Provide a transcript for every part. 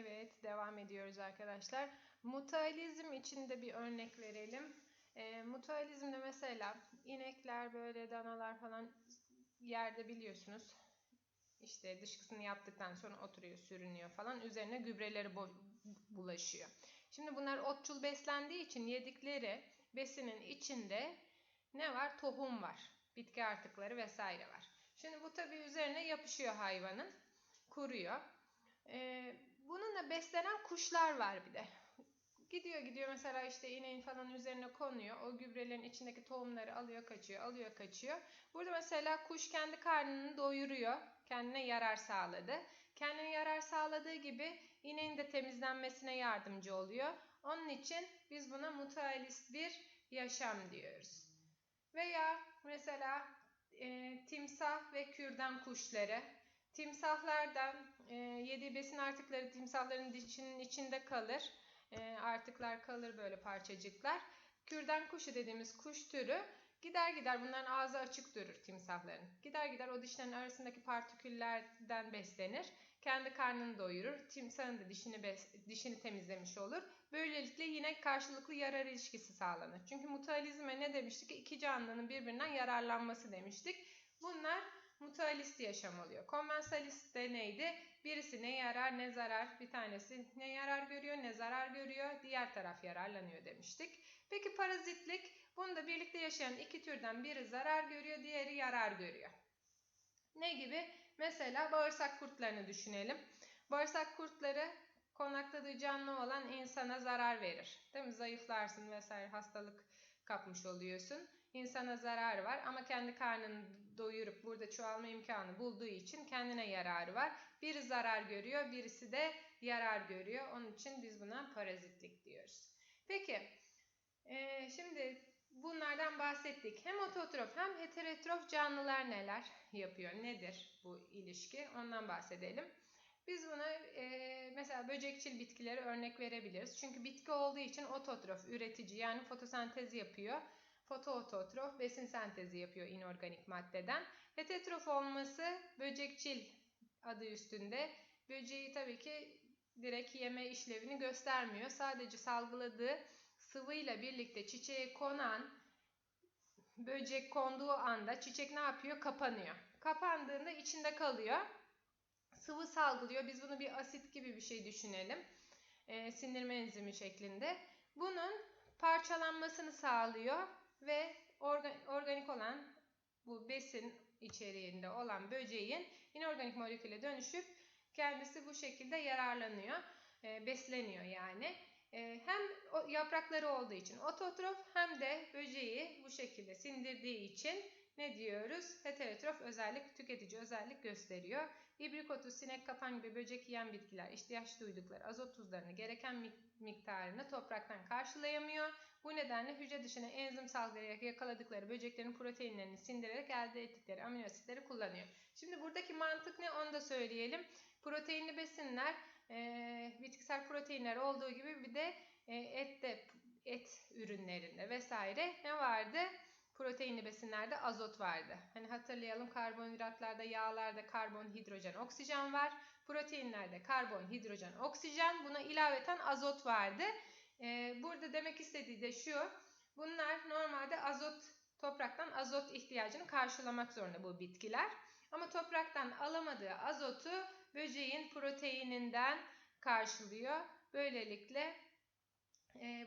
Evet, devam ediyoruz arkadaşlar. Mutualizm için de bir örnek verelim. E, mutualizmde mesela inekler böyle danalar falan yerde biliyorsunuz. İşte dışkısını yaptıktan sonra oturuyor, sürünüyor falan. Üzerine gübreleri bulaşıyor. Şimdi bunlar otçul beslendiği için yedikleri besinin içinde ne var? Tohum var. Bitki artıkları vesaire var. Şimdi bu tabii üzerine yapışıyor hayvanın. Kuruyor. Ee, bununla beslenen kuşlar var bir de. Gidiyor gidiyor mesela işte ineğin falan üzerine konuyor. O gübrelerin içindeki tohumları alıyor kaçıyor, alıyor kaçıyor. Burada mesela kuş kendi karnını doyuruyor. Kendine yarar sağladı. Kendine yarar sağladığı gibi ineğin de temizlenmesine yardımcı oluyor. Onun için biz buna mutualist bir yaşam diyoruz. Veya mesela e, timsah ve kürdan kuşları. Timsahlardan e, yediği besin artıkları timsahların dişinin içinde kalır. E, artıklar kalır böyle parçacıklar. Kürdan kuşu dediğimiz kuş türü gider gider bunların ağzı açık durur timsahların. Gider gider o dişlerin arasındaki partiküllerden beslenir. Kendi karnını doyurur. Timsahın da dişini, bes dişini temizlemiş olur. Böylelikle yine karşılıklı yarar ilişkisi sağlanır. Çünkü mutualizme ne demiştik? İki canlının birbirinden yararlanması demiştik. Bunlar mutualist yaşam oluyor. Konvensalist de neydi? Birisi ne yarar ne zarar. Bir tanesi ne yarar görüyor ne zarar görüyor. Diğer taraf yararlanıyor demiştik. Peki parazitlik bunda birlikte yaşayan iki türden biri zarar görüyor diğeri yarar görüyor. Ne gibi? Mesela bağırsak kurtlarını düşünelim. Bağırsak kurtları konakladığı canlı olan insana zarar verir. Değil mi? Zayıflarsın vesaire hastalık kapmış oluyorsun. İnsana zararı var ama kendi karnını doyurup burada çoğalma imkanı bulduğu için kendine yararı var. Biri zarar görüyor, birisi de yarar görüyor. Onun için biz buna parazitlik diyoruz. Peki, e, şimdi bunlardan bahsettik. Hem ototrof hem heterotrof canlılar neler yapıyor? Nedir bu ilişki? Ondan bahsedelim. Biz buna e, mesela böcekçil bitkileri örnek verebiliriz. Çünkü bitki olduğu için ototrof, üretici yani fotosentez yapıyor. Fotoototrof besin sentezi yapıyor inorganik maddeden. Heterotrof olması böcekçil adı üstünde. Böceği tabii ki direkt yeme işlevini göstermiyor. Sadece salgıladığı sıvıyla birlikte çiçeğe konan böcek konduğu anda çiçek ne yapıyor? Kapanıyor. Kapandığında içinde kalıyor. Sıvı salgılıyor. Biz bunu bir asit gibi bir şey düşünelim. E, sindirme enzimi şeklinde. Bunun parçalanmasını sağlıyor ve organik olan bu besin içeriğinde olan böceğin inorganik moleküle dönüşüp kendisi bu şekilde yararlanıyor, e, besleniyor yani. E, hem yaprakları olduğu için ototrof hem de böceği bu şekilde sindirdiği için ne diyoruz? Heterotrof özellik, tüketici özellik gösteriyor. İbrikotus, sinek kapan gibi böcek yiyen bitkiler ihtiyaç duydukları azot tuzlarını gereken miktarını topraktan karşılayamıyor. Bu nedenle hücre dışına enzim salgılayarak yakaladıkları böceklerin proteinlerini sindirerek elde ettikleri amino asitleri kullanıyor. Şimdi buradaki mantık ne onu da söyleyelim. Proteinli besinler e, bitkisel proteinler olduğu gibi bir de e, ette, et ürünlerinde vesaire ne vardı? Proteinli besinlerde azot vardı. Hani hatırlayalım karbonhidratlarda, yağlarda karbon, hidrojen, oksijen var. Proteinlerde karbon, hidrojen, oksijen. Buna ilaveten azot vardı. Ee, burada demek istediği de şu. Bunlar normalde azot, topraktan azot ihtiyacını karşılamak zorunda bu bitkiler. Ama topraktan alamadığı azotu böceğin proteininden karşılıyor. Böylelikle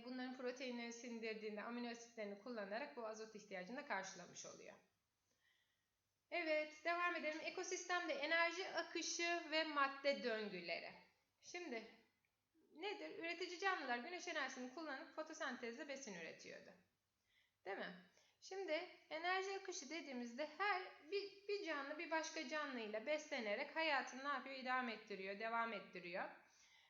bunların proteinleri sindirdiğinde amino asitlerini kullanarak bu azot ihtiyacını da karşılamış oluyor. Evet devam edelim. Ekosistemde enerji akışı ve madde döngüleri. Şimdi nedir? Üretici canlılar güneş enerjisini kullanıp fotosentezle besin üretiyordu. Değil mi? Şimdi enerji akışı dediğimizde her bir, bir canlı bir başka canlıyla beslenerek hayatını ne yapıyor? İdam ettiriyor, devam ettiriyor.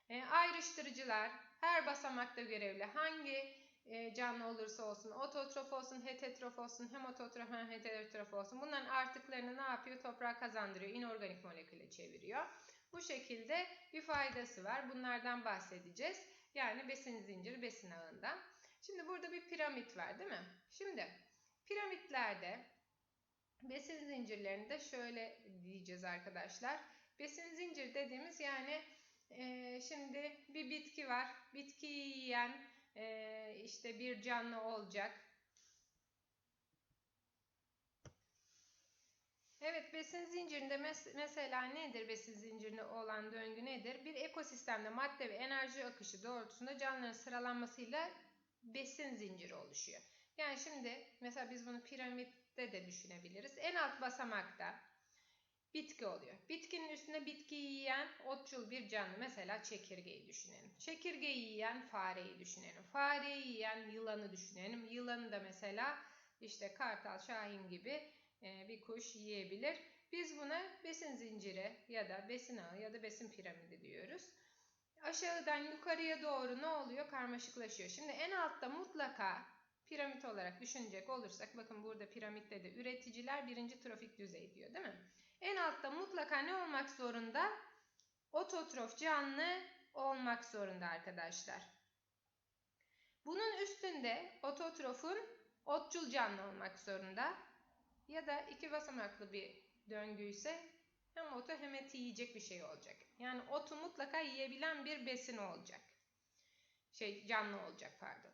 E, ayrıştırıcılar her basamakta görevli. Hangi e, canlı olursa olsun, ototrof olsun, heterotrof olsun, hem ototrof hem heterotrof olsun. Bunların artıklarını ne yapıyor? Toprağa kazandırıyor, inorganik moleküle çeviriyor. Bu şekilde bir faydası var. Bunlardan bahsedeceğiz. Yani besin zinciri, besin ağından. Şimdi burada bir piramit var değil mi? Şimdi piramitlerde besin zincirlerinde şöyle diyeceğiz arkadaşlar. Besin zincir dediğimiz yani Ee, şimdi bir bitki var. Bitkiyi yiyen e, işte bir canlı olacak. Evet besin zincirinde mes mesela nedir besin zincirinde olan döngü nedir? Bir ekosistemde madde ve enerji akışı doğrultusunda canlıların sıralanmasıyla besin zinciri oluşuyor. Yani şimdi mesela biz bunu piramitte de düşünebiliriz. En alt basamakta bitki oluyor. Bitkinin üstünde bitkiyi yiyen otçul bir canlı. Mesela çekirgeyi düşünelim. Çekirgeyi yiyen fareyi düşünelim. Fareyi yiyen yılanı düşünelim. Yılanı da mesela işte kartal, şahin gibi e, bir kuş yiyebilir. Biz buna besin zinciri ya da besin ağı ya da besin piramidi diyoruz. Aşağıdan yukarıya doğru ne oluyor? Karmaşıklaşıyor. Şimdi en altta mutlaka piramit olarak düşünecek olursak bakın burada piramitte de üreticiler birinci trofik düzey diyor değil mi? En altta mutlaka ne olmak zorunda? Ototrof canlı olmak zorunda arkadaşlar. Bunun üstünde ototrofun otçul canlı olmak zorunda. Ya da iki basamaklı bir döngü ise hem otu hem eti yiyecek bir şey olacak. Yani otu mutlaka yiyebilen bir besin olacak. Şey canlı olacak pardon.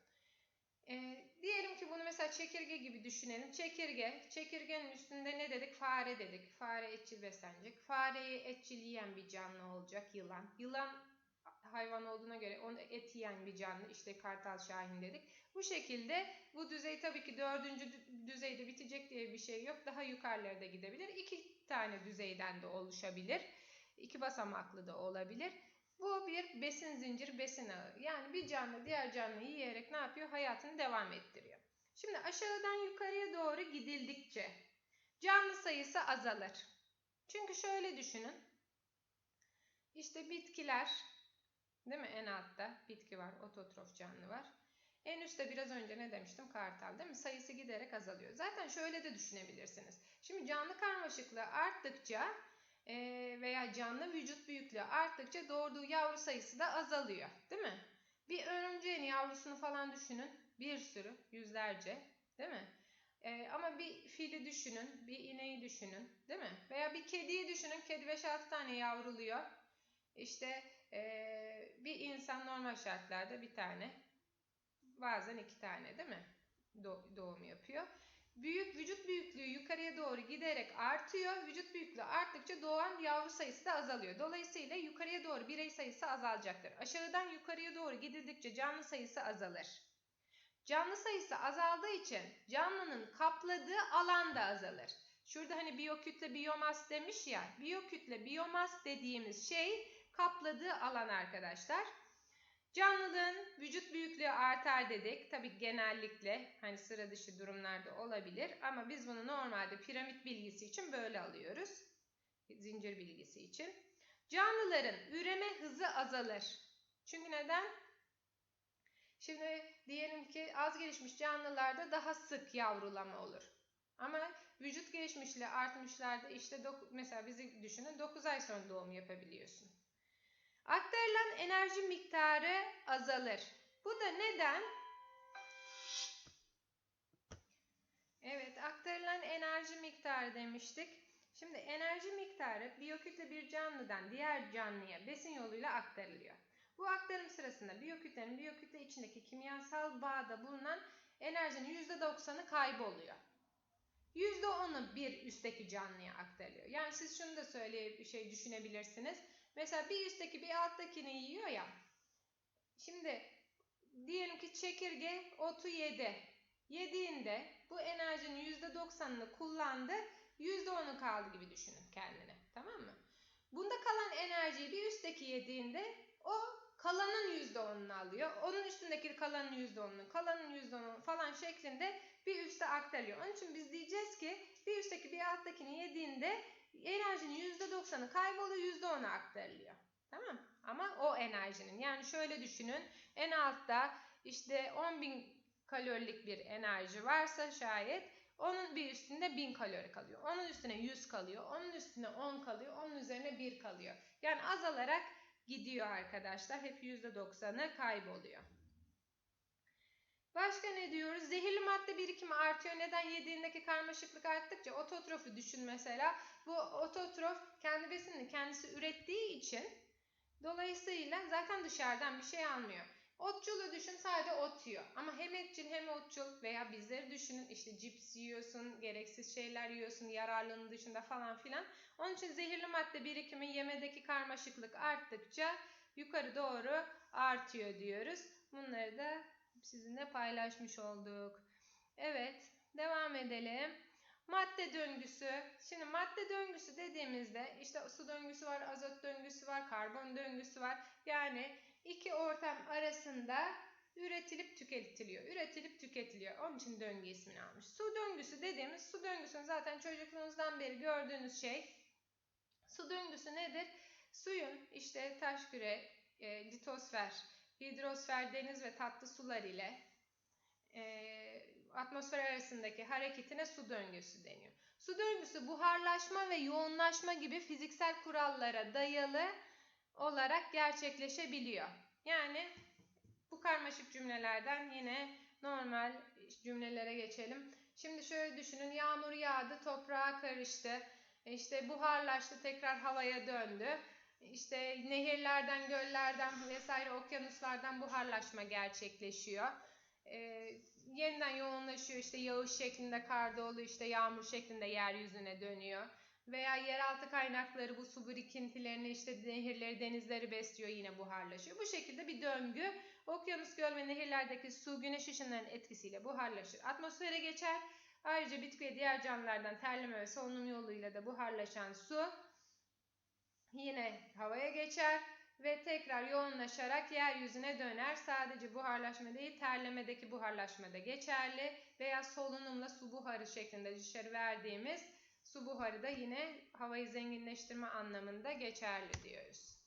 E, diyelim ki bunu mesela çekirge gibi düşünelim. Çekirge, çekirgenin üstünde ne dedik? Fare dedik. Fare etçil beslenecek. Fareyi etçil yiyen bir canlı olacak yılan. Yılan hayvan olduğuna göre onu et yiyen bir canlı. İşte kartal şahin dedik. Bu şekilde bu düzey tabii ki dördüncü düzeyde bitecek diye bir şey yok. Daha yukarılara da gidebilir. İki tane düzeyden de oluşabilir. İki basamaklı da olabilir. Bu bir besin zinciri, besin ağı. Yani bir canlı diğer canlıyı yiyerek ne yapıyor? Hayatını devam ettiriyor. Şimdi aşağıdan yukarıya doğru gidildikçe canlı sayısı azalır. Çünkü şöyle düşünün. İşte bitkiler, değil mi? En altta bitki var, ototrof canlı var. En üstte biraz önce ne demiştim? Kartal değil mi? Sayısı giderek azalıyor. Zaten şöyle de düşünebilirsiniz. Şimdi canlı karmaşıklığı arttıkça veya canlı vücut büyüklüğü arttıkça doğurduğu yavru sayısı da azalıyor. Değil mi? Bir örümceğin yavrusunu falan düşünün. Bir sürü, yüzlerce. Değil mi? Ee, ama bir fili düşünün, bir ineği düşünün. Değil mi? Veya bir kediyi düşünün. Kedi 5-6 tane yavruluyor. İşte ee, bir insan normal şartlarda bir tane. Bazen iki tane değil mi? doğum yapıyor. Büyük vücut büyüklüğü yukarıya doğru giderek artıyor. Vücut büyüklüğü arttıkça doğan yavru sayısı da azalıyor. Dolayısıyla yukarıya doğru birey sayısı azalacaktır. Aşağıdan yukarıya doğru gidildikçe canlı sayısı azalır. Canlı sayısı azaldığı için canlının kapladığı alan da azalır. Şurada hani biyokütle biyomas demiş ya. Biyokütle biyomas dediğimiz şey kapladığı alan arkadaşlar. Canlılığın vücut büyüklüğü artar dedik. Tabi genellikle hani sıra dışı durumlarda olabilir ama biz bunu normalde piramit bilgisi için böyle alıyoruz. Zincir bilgisi için. Canlıların üreme hızı azalır. Çünkü neden? Şimdi diyelim ki az gelişmiş canlılarda daha sık yavrulama olur. Ama vücut gelişmişle artmışlarda işte mesela bizi düşünün 9 ay sonra doğum yapabiliyorsun. Aktarılan enerji miktarı azalır. Bu da neden? Evet, aktarılan enerji miktarı demiştik. Şimdi enerji miktarı biyokütle bir canlıdan diğer canlıya besin yoluyla aktarılıyor. Bu aktarım sırasında biyokütlenin biyokütle içindeki kimyasal bağda bulunan enerjinin %90'ı kayboluyor. %10'u bir üstteki canlıya aktarılıyor. Yani siz şunu da söyleyip bir şey düşünebilirsiniz. Mesela bir üstteki bir alttakini yiyor ya. Şimdi diyelim ki çekirge otu yedi. Yediğinde bu enerjinin %90'ını kullandı. %10'u kaldı gibi düşünün kendine. Tamam mı? Bunda kalan enerjiyi bir üstteki yediğinde o kalanın %10'unu alıyor. Onun üstündeki kalanın %10'unu, kalanın %10'unu falan şeklinde bir üste aktarıyor. Onun için biz diyeceğiz ki bir üstteki bir alttakini yediğinde enerjinin %90'ı kayboluyor, %10'u aktarılıyor. Tamam Ama o enerjinin yani şöyle düşünün en altta işte 10.000 kalorilik bir enerji varsa şayet onun bir üstünde 1000 kalori kalıyor. Onun üstüne 100 kalıyor. Onun üstüne 10 kalıyor. Onun üzerine 1 kalıyor. Yani azalarak gidiyor arkadaşlar. Hep %90'ı kayboluyor. Başka ne diyoruz? Zehirli madde birikimi artıyor. Neden? Yediğindeki karmaşıklık arttıkça ototrofu düşün mesela. Bu ototrof kendi besinini kendisi ürettiği için Dolayısıyla zaten dışarıdan bir şey almıyor. Otçulu düşün sadece ot yiyor. Ama hem etçil hem otçul veya bizleri düşünün işte cips yiyorsun, gereksiz şeyler yiyorsun yararlının dışında falan filan. Onun için zehirli madde birikimi yemedeki karmaşıklık arttıkça yukarı doğru artıyor diyoruz. Bunları da sizinle paylaşmış olduk. Evet devam edelim. Madde döngüsü. Şimdi madde döngüsü dediğimizde işte su döngüsü var, azot döngüsü var, karbon döngüsü var. Yani iki ortam arasında üretilip tüketiliyor. Üretilip tüketiliyor. Onun için döngü ismini almış. Su döngüsü dediğimiz su döngüsünün zaten çocukluğunuzdan beri gördüğünüz şey. Su döngüsü nedir? Suyun işte taş küre, e, litosfer, hidrosfer, deniz ve tatlı sular ile e, atmosfer arasındaki hareketine su döngüsü deniyor. Su döngüsü buharlaşma ve yoğunlaşma gibi fiziksel kurallara dayalı olarak gerçekleşebiliyor. Yani bu karmaşık cümlelerden yine normal cümlelere geçelim. Şimdi şöyle düşünün yağmur yağdı toprağa karıştı işte buharlaştı tekrar havaya döndü. İşte nehirlerden, göllerden vesaire okyanuslardan buharlaşma gerçekleşiyor. Ee, yeniden yoğunlaşıyor işte yağış şeklinde kar dolu işte yağmur şeklinde yeryüzüne dönüyor. Veya yeraltı kaynakları bu su birikintilerini işte nehirleri denizleri besliyor yine buharlaşıyor. Bu şekilde bir döngü. Okyanus, göl ve nehirlerdeki su güneş ışınlarının etkisiyle buharlaşır. Atmosfere geçer. Ayrıca bitki ve diğer canlılardan terleme ve solunum yoluyla da buharlaşan su yine havaya geçer ve tekrar yoğunlaşarak yeryüzüne döner. Sadece buharlaşma değil terlemedeki buharlaşma da geçerli veya solunumla su buharı şeklinde dışarı verdiğimiz su buharı da yine havayı zenginleştirme anlamında geçerli diyoruz.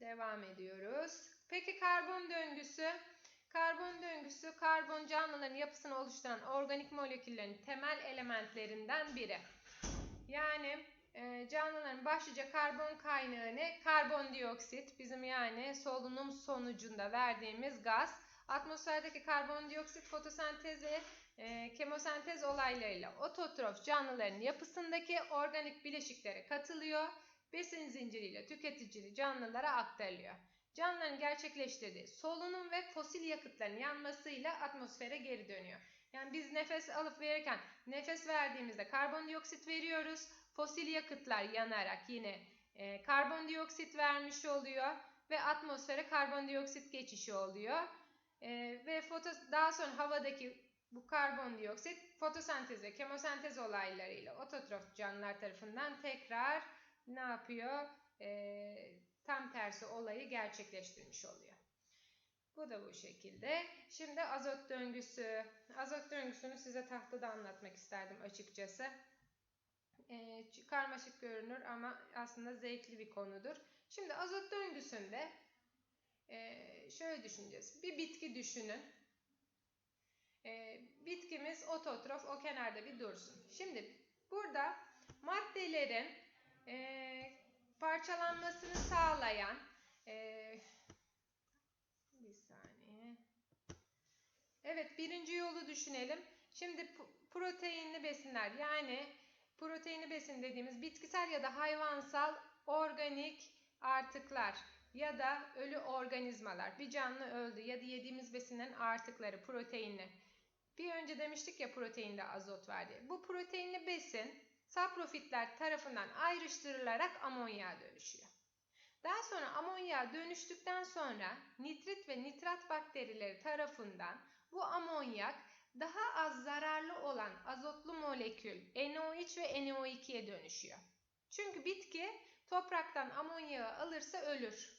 Devam ediyoruz. Peki karbon döngüsü? Karbon döngüsü karbon canlıların yapısını oluşturan organik moleküllerin temel elementlerinden biri. Yani canlıların başlıca karbon kaynağı ne? Karbondioksit bizim yani solunum sonucunda verdiğimiz gaz. Atmosferdeki karbondioksit fotosentez ve e, kemosentez olaylarıyla ototrof canlıların yapısındaki organik bileşiklere katılıyor. Besin zinciriyle tüketicili canlılara aktarılıyor. Canlıların gerçekleştirdiği solunum ve fosil yakıtların yanmasıyla atmosfere geri dönüyor. Yani biz nefes alıp verirken nefes verdiğimizde karbondioksit veriyoruz. Fosil yakıtlar yanarak yine e, karbondioksit vermiş oluyor ve atmosfere karbondioksit geçişi oluyor. E, ve foto, daha sonra havadaki bu karbondioksit fotosentez ve kemosentez olaylarıyla ototrof canlılar tarafından tekrar ne yapıyor? E, tam tersi olayı gerçekleştirmiş oluyor. Bu da bu şekilde. Şimdi azot döngüsü. Azot döngüsünü size tahtada anlatmak isterdim açıkçası. Ee, karmaşık görünür ama aslında zevkli bir konudur. Şimdi azot döngüsünde e, şöyle düşüneceğiz. Bir bitki düşünün. E, bitkimiz ototrof o kenarda bir dursun. Şimdi burada maddelerin e, parçalanmasını sağlayan e, bir saniye. Evet birinci yolu düşünelim. Şimdi proteinli besinler yani proteinli besin dediğimiz bitkisel ya da hayvansal organik artıklar ya da ölü organizmalar. Bir canlı öldü ya da yediğimiz besinlerin artıkları proteinli. Bir önce demiştik ya proteinde azot var diye. Bu proteinli besin saprofitler tarafından ayrıştırılarak amonyağa dönüşüyor. Daha sonra amonyağa dönüştükten sonra nitrit ve nitrat bakterileri tarafından bu amonyak daha az zararlı olan azotlu molekül NO3 ve NO2'ye dönüşüyor. Çünkü bitki topraktan amonyağı alırsa ölür.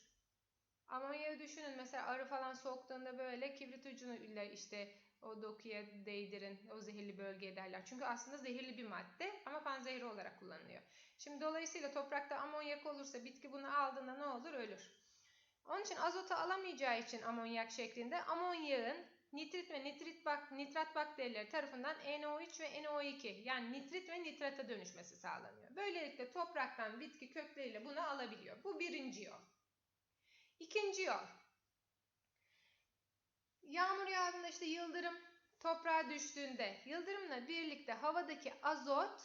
Amonyağı düşünün mesela arı falan soktuğunda böyle kibrit ucuyla işte o dokuya değdirin, o zehirli bölgeye derler. Çünkü aslında zehirli bir madde ama panzehiri olarak kullanılıyor. Şimdi dolayısıyla toprakta amonyak olursa bitki bunu aldığında ne olur? Ölür. Onun için azotu alamayacağı için amonyak şeklinde amonyağın nitrit ve nitrit bak nitrat bakterileri tarafından NO3 ve NO2 yani nitrit ve nitrata dönüşmesi sağlanıyor. Böylelikle topraktan bitki kökleriyle bunu alabiliyor. Bu birinci yol. İkinci yol. Yağmur yağdığında işte yıldırım toprağa düştüğünde yıldırımla birlikte havadaki azot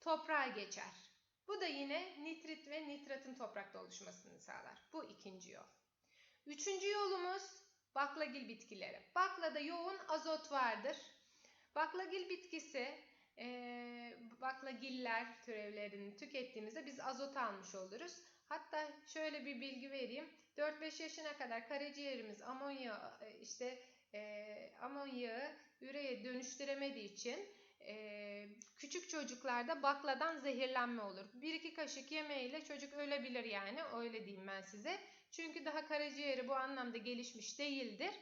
toprağa geçer. Bu da yine nitrit ve nitratın toprakta oluşmasını sağlar. Bu ikinci yol. Üçüncü yolumuz baklagil bitkileri. Baklada yoğun azot vardır. Baklagil bitkisi e, baklagiller türevlerini tükettiğimizde biz azot almış oluruz. Hatta şöyle bir bilgi vereyim. 4-5 yaşına kadar karaciğerimiz amonya işte e, amonyağı üreye dönüştüremediği için e, küçük çocuklarda bakladan zehirlenme olur. 1-2 kaşık yemeğiyle çocuk ölebilir yani öyle diyeyim ben size. Çünkü daha karaciğeri bu anlamda gelişmiş değildir.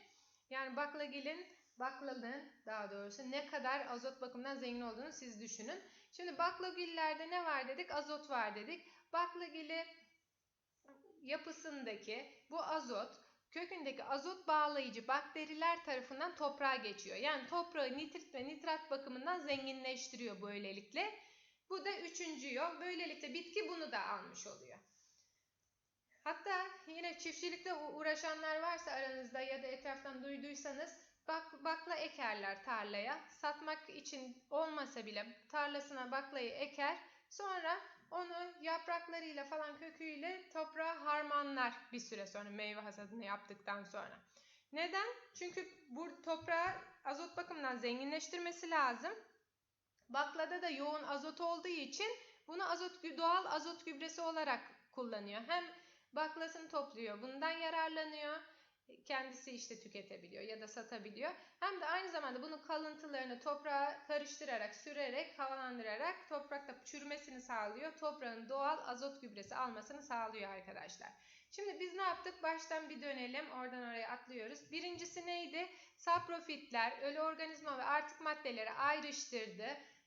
Yani baklagilin baklalığın daha doğrusu ne kadar azot bakımından zengin olduğunu siz düşünün. Şimdi baklagillerde ne var dedik? Azot var dedik. Baklagili yapısındaki bu azot kökündeki azot bağlayıcı bakteriler tarafından toprağa geçiyor. Yani toprağı nitrit ve nitrat bakımından zenginleştiriyor böylelikle. Bu da üçüncü yol. Böylelikle bitki bunu da almış oluyor. Hatta yine çiftçilikte uğraşanlar varsa aranızda ya da etraftan duyduysanız bak, bakla ekerler tarlaya. Satmak için olmasa bile tarlasına baklayı eker. Sonra onu yapraklarıyla falan köküyle toprağa harmanlar bir süre sonra meyve hasadını yaptıktan sonra. Neden? Çünkü bu toprağı azot bakımından zenginleştirmesi lazım. Baklada da yoğun azot olduğu için bunu azot doğal azot gübresi olarak kullanıyor. Hem baklasını topluyor, bundan yararlanıyor kendisi işte tüketebiliyor ya da satabiliyor. Hem de aynı zamanda bunun kalıntılarını toprağa karıştırarak, sürerek, havalandırarak toprakta çürümesini sağlıyor. Toprağın doğal azot gübresi almasını sağlıyor arkadaşlar. Şimdi biz ne yaptık? Baştan bir dönelim. Oradan oraya atlıyoruz. Birincisi neydi? Saprofitler, ölü organizma ve artık maddeleri ayrıştırdı.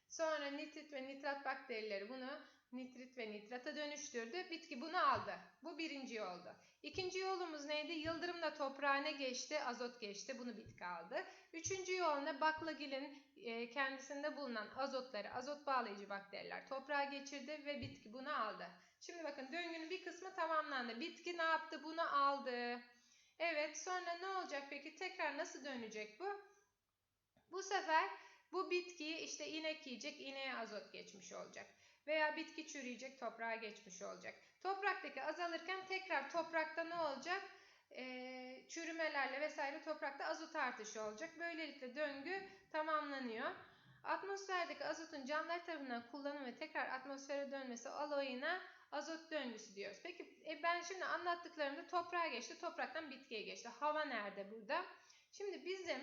Sonra nitrit ve nitrat bakterileri bunu nitrit ve nitrata dönüştürdü. Bitki bunu aldı. Bu birinci oldu. İkinci yolumuz neydi? Yıldırımla toprağına geçti, azot geçti. Bunu bitki aldı. Üçüncü yol ne? Baklagilin e, kendisinde bulunan azotları, azot bağlayıcı bakteriler toprağa geçirdi ve bitki bunu aldı. Şimdi bakın döngünün bir kısmı tamamlandı. Bitki ne yaptı? Bunu aldı. Evet sonra ne olacak peki? Tekrar nasıl dönecek bu? Bu sefer bu bitkiyi işte inek yiyecek, ineğe azot geçmiş olacak. Veya bitki çürüyecek, toprağa geçmiş olacak. Topraktaki azalırken tekrar toprakta ne olacak? Ee, çürümelerle vesaire toprakta azot artışı olacak. Böylelikle döngü tamamlanıyor. Atmosferdeki azotun canlılar tarafından kullanım ve tekrar atmosfere dönmesi olayına azot döngüsü diyoruz. Peki e ben şimdi anlattıklarımda toprağa geçti, topraktan bitkiye geçti. Hava nerede burada? Şimdi bizim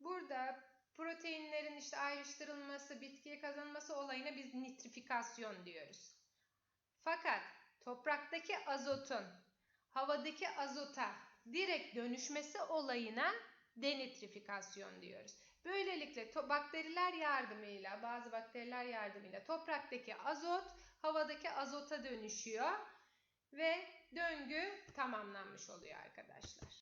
burada proteinlerin işte ayrıştırılması, bitkiye kazanması olayına biz nitrifikasyon diyoruz. Fakat topraktaki azotun havadaki azota direkt dönüşmesi olayına denitrifikasyon diyoruz. Böylelikle bakteriler yardımıyla, bazı bakteriler yardımıyla topraktaki azot havadaki azota dönüşüyor ve döngü tamamlanmış oluyor arkadaşlar.